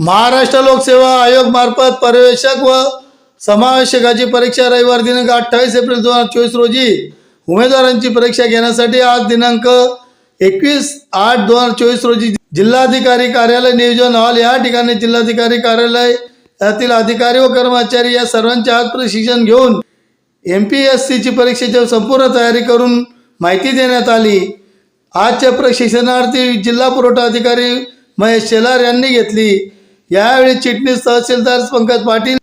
महाराष्ट्र लोकसेवा आयोग मार्फत पर्यवेक्षक व समावेशकाची परीक्षा रविवार दिनांक अठ्ठावीस एप्रिल दोन हजार चोवीस रोजी उमेदवारांची परीक्षा घेण्यासाठी आज दिनांक एकवीस आठ दोन हजार चोवीस रोजी जिल्हाधिकारी कार्यालय नियोजन हॉल या ठिकाणी जिल्हाधिकारी कार्यालय यातील अधिकारी व कर्मचारी या सर्वांच्या आज प्रशिक्षण घेऊन एम पी एस सीची परीक्षेची संपूर्ण तयारी करून माहिती देण्यात आली. आजच्या प्रशिक्षणार्थी जिल्हा पुरवठा अधिकारी महेश शेलार यांनी घेतली. यावेळी चिटणीस तहसीलदार पंकज पाटील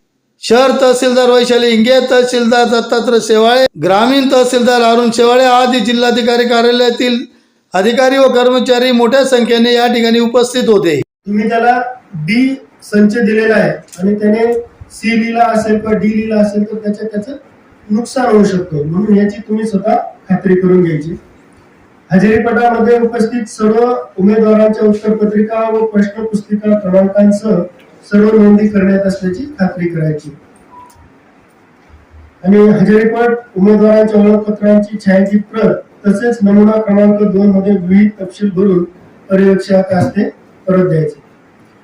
शहर तहसीलदार वैशाली इंगे तहसीलदार दत्तात्रय शेवाळे ग्रामीण तहसीलदार अरुण शेवाळे आदी जिल्हाधिकारी कार्यालयातील अधिकारी व कर्मचारी मोठ्या संख्येने या ठिकाणी उपस्थित होते. तुम्ही त्याला डी संच दिलेला आहे आणि त्याने सी लिहिला असेल किंवा डी लिहिला असेल तर त्याच्या त्याचं नुकसान होऊ शकतो. म्हणून याची तुम्ही स्वतः खात्री करून घ्यायची. हजेरीपटामध्ये उपस्थित सर्व उमेदवारांच्या उत्तरपत्रिका व प्रश्न पुस्तिका क्रमांकांसह सर्व नोंदी करण्यात असल्याची खात्री करायची. आणि हजेरीपट उमेदवारांच्या ओळखपत्रांची छायाचित प्रत तसेच नमुना क्रमांक दोन मध्ये विविध तपशील भरून पर्यवेक्षक असते परत द्यायचे.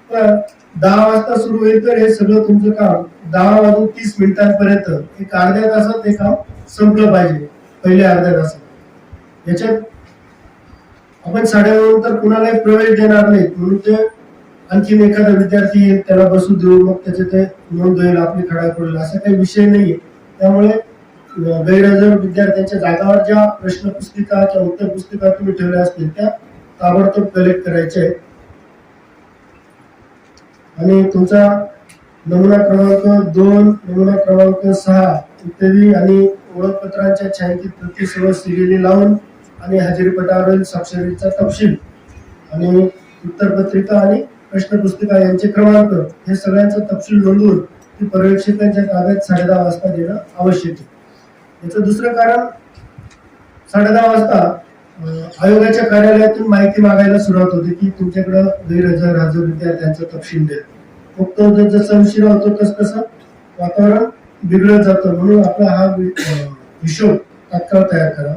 तर दहा वाजता सुरू होईल तर हे सगळं तुमचं काम दहा वाजून तीस मिनिटांपर्यंत एक अर्ध्या तासात हे काम संपलं पाहिजे पहिल्या अर्ध्या तासात. याच्यात आपण साडेनऊ तर कुणालाही प्रवेश देणार नाही. म्हणून ते आणखीन एखादा विद्यार्थी येईल त्याला बसू देऊ मग त्याचे ते नोंद होईल आपली खडा पडेल. असा काही विषय नाहीये. त्यामुळे गैरहजर विद्यार्थ्यांच्या जागावर ज्या प्रश्न पुस्तिका किंवा उत्तर पुस्तिका तुम्ही ठेवल्या असतील त्या ताबडतोब कलेक्ट करायच्या आहेत. आणि तुमचा नमुना क्रमांक दोन नमुना क्रमांक सहा इत्यादी आणि ओळखपत्रांच्या छायांकित प्रती सर्व लावून आणि हजेरीपटावरील स्वाक्षरीचा तपशील आणि उत्तरपत्रिका आणि प्रश्नपुस्तिका यांचे क्रमांक हे सगळ्यांचा तपशील नोंदवून ती पर्यवेक्षकांच्या ताब्यात साडेदहा वाजता देणं आवश्यक आहे. याचं दुसरं कारण साडेदहा वाजता आयोगाच्या कार्यालयातून माहिती मागायला सुरुवात होते की तुमच्याकडं गैरहजर हजर विद्यार्थ्यांचा तपशील द्या मग तो जर उशिरा होतो तस तसं वातावरण बिघडत जातं म्हणून आपला हा हिशोब तात्काळ तयार करा.